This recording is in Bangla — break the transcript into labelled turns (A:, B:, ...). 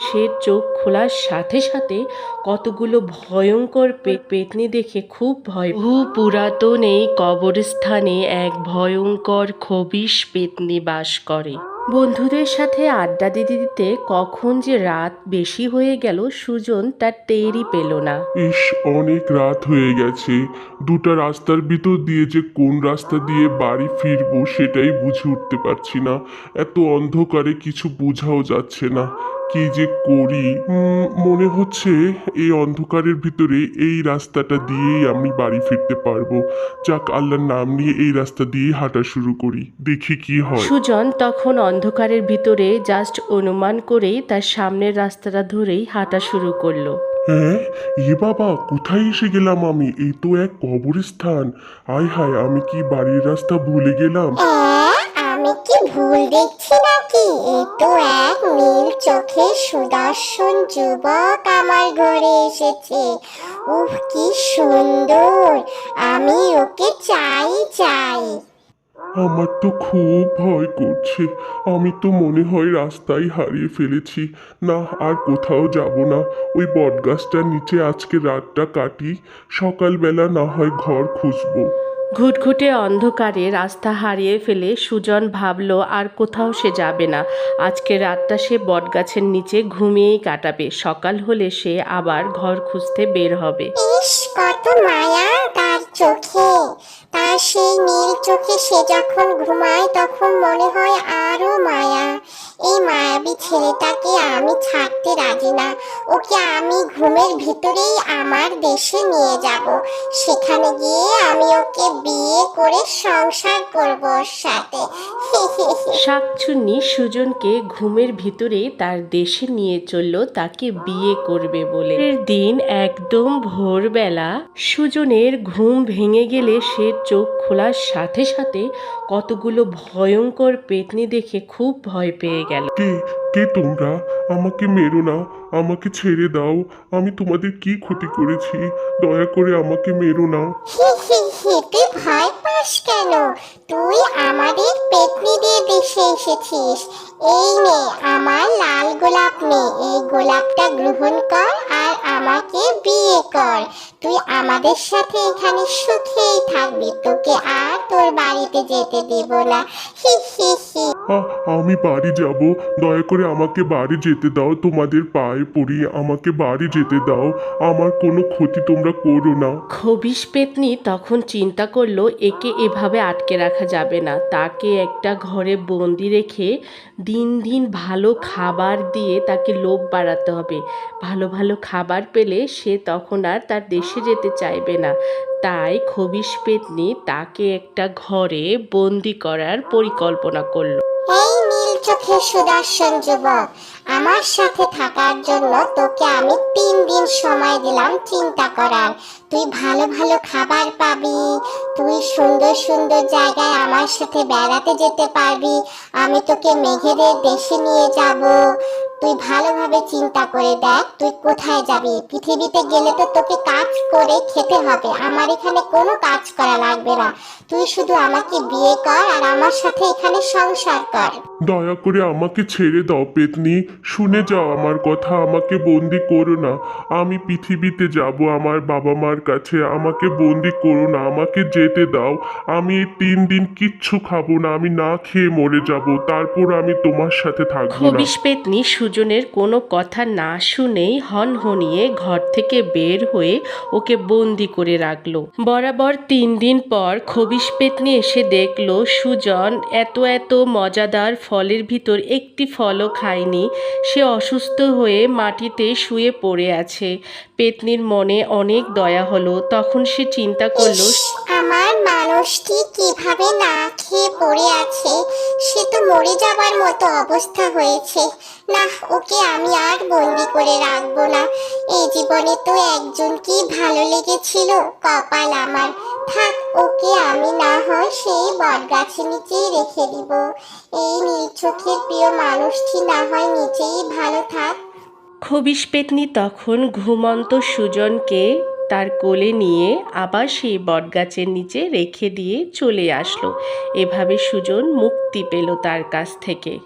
A: সে চোখ খোলার সাথে সাথে কতগুলো ভয়ঙ্কর পেতনি দেখে খুব ভয় বহু পুরাতন এই কবরস্থানে এক ভয়ঙ্কর খবিশ পেতনি বাস করে। বন্ধুদের সাথে আড্ডা দিতে দিতে কখন যে রাত বেশি হয়ে গেল সুজন তার টেরই পেল না।
B: ইস, অনেক রাত হয়ে গেছে। দুটা রাস্তার ভিতর দিয়ে যে কোন রাস্তা দিয়ে বাড়ি ফিরবো সেটাই বুঝে উঠতে পারছি না। এত অন্ধকারে কিছু বোঝাও যাচ্ছে না। কি যে করি? মনে হচ্ছে এই অন্ধকারের ভিতরে এই রাস্তাটা দিয়েই আমি বাড়ি ফিরতে পারব। যাক আল্লাহর নাম নিয়ে এই রাস্তা দিয়ে হাঁটা শুরু করি। দেখি কি হয়।
A: সুজন তখন অন্ধকারের ভিতরে জাস্ট অনুমান করেই তার সামনের রাস্তাটা ধরেই হাঁটা শুরু করল।
B: হ্যাঁ? এ বাবা কোথায় এসে গেলাম আমি? এই তো এক কবরস্থান। আয় হায় আমি কি বাড়ির রাস্তা ভুলে গেলাম?
C: ভুল দেখছি নাকি? এই তো এক নীল চোখে সুদর্শন যুবক আমার ঘরে এসেছে। উফ, কি সুন্দর! আমি ওকে চাই চাই।
B: আমার তো খুব ভয় করছে। আমি তো মনে হয় রাস্তায় হারিয়ে ফেলেছি। না, আর কোথাও যাব না। ওই বটগাছটার নিচে আজকে রাতটা কাটি। সকালবেলা না হয় ঘর খুঁজবো।
A: ঘুটঘুটে অন্ধকারে রাস্তা হারিয়ে ফেলে সুজন ভাবল, আর কোথাও সে যাবে না। আজকে রাতটা সে বটগাছের নিচে ঘুমিয়েই কাটাবে। সকাল হলে সে আবার ঘর খুঁজতে বের হবে।
C: ইস, কত মায়া তার চোখে। তার সেই নীল চোখে সে যখন ঘুমায়, তখন মনে হয় আরও মায়া। এই মায়াবী ছেলেটাকে আমি ছাড়তে রাজি না। ওকে আমি ঘুমের ভিতরেই আমার দেশে নিয়ে যাব। সেখানে গিয়ে আমি ওকে বিয়ে করে সংসার করব ওর সাথে।
A: শাকচুন্নি সুজনকে ঘুমের ভিতরে তার দেশে নিয়ে চলল তাকে বিয়ে করবে বলে। দিন একদম ভোরবেলা সুজনের ঘুম ভেঙে গেলে সে চোখ খোলার সাথে সাথে কতগুলো ভয়ঙ্কর পেতনি দেখে খুব ভয় পেয়ে গেল।
B: কে তোমরা? আমাকে মেরো না, আমাকে ছেড়ে দাও। আমি তোমাদের কি ক্ষতি করেছি? দয়া করে আমাকে মেরো না।
C: হি হি হি, তুই ভয় পাস কেন? তুই আমাদের পেতনিদের দেশে এসেছিস। এই নে, আমার লাল গোলাপ নে। এই গোলাপটা গ্রহণ কর আর আমাকে বিয়ে কর। তুই আমাদের সাথে এখানে সুখেই থাকবি। তোকে আর তোর বাড়িতে যেতে দেব না। হি হি হি।
B: আমি বাড়ি যাব। দয়া করে আমাকে বাড়ি যেতে দাও। তোমাদের পায়ে পড়ি আমাকে বাড়ি যেতে দাও। আমার কোনো ক্ষতি তোমরা করো না।
A: খবিশ পেতনি তখন চিন্তা করল, একে এভাবে আটকে রাখা যাবে না। তাকে একটা ঘরে বন্দি রেখে দিন দিন ভালো খাবার দিয়ে তাকে লোভ বাড়াতে হবে। ভালো ভালো খাবার পেলে সে তখন আর তার দেশে যেতে চাইবে না। তাই খবিশ পেতনি তাকে একটা ঘরে বন্দি করার পরিকল্পনা করল।
C: এই নীল চোখে সুদর্শন যুবক, আমার সাথে থাকার জন্য তোকে আমি তিন দিন সময় দিলাম চিন্তা করার। তুই ভালো ভালো খাবার পাবি। তুই সুন্দর সুন্দর জায়গায় আমার সাথে বেড়াতে যেতে পারবি। আমি তোকে মেঘেদের দেশে নিয়ে যাব। তুই ভালোভাবে চিন্তা করে দেখ, তুই কোথায় যাবি? পৃথিবীতে গেলে তো তোকে কাজ করে খেতে হবে। আমার এখানে কোনো কাজ করা লাগবে না। তুই শুধু আমাকে বিয়ে কর আর আমার সাথে এখানে সংসার কর।
B: দয়া করে আমাকে ছেড়ে দাও, পেতনি। শুনে যাও আমার কথা, আমাকে বন্দি করো না। আমি পৃথিবীতে যাব, আমার বাবা মার কাছে আমাকে বন্দি করো না, আমাকে যেতে দাও। আমি এই তিন দিন কিচ্ছু খাব না, আমি না খেয়ে মরে যাব, তারপর আমি তোমার সাথে থাকব না।
A: খবিশ সুজনের কোনো কথা না শুনেই হনহনিয়ে ঘর থেকে বের হয়ে ওকে বন্দি করে রাখল। বরাবর তিন দিন পর খবিশ পেতনি এসে দেখল, সুজন এত এত মজাদার ফলের ভিতর একটি ফলও খায়নি। সে অসুস্থ হয়ে মাটিতে শুয়ে পড়ে আছে। পেতনির মনে অনেক দয়া হলো তখন সে চিন্তা করল
C: আমার মানুষটি কীভাবে না খেয়ে পড়ে আছে? সে তো মরে যাবার মতো অবস্থা হয়েছে। না ওকে আমি আর বন্দি করে রাখব না। এই জীবনে তো একজনকেই ভালো লেগেছিল কপাল আমার। থাক ওকে আমি না হয় সেই বটগাছের নিচেই রেখে দিব। এই নীল চোখের প্রিয় মানুষটি না হয় নিচেই ভালো থাক।
A: খবিশ পেতনি তখন ঘুমন্ত সুজনকে তার কোলে নিয়ে আবার সেই বটগাছের নিচে রেখে দিয়ে চলে আসলো। এভাবে সুজন মুক্তি পেল তার কাছ থেকে।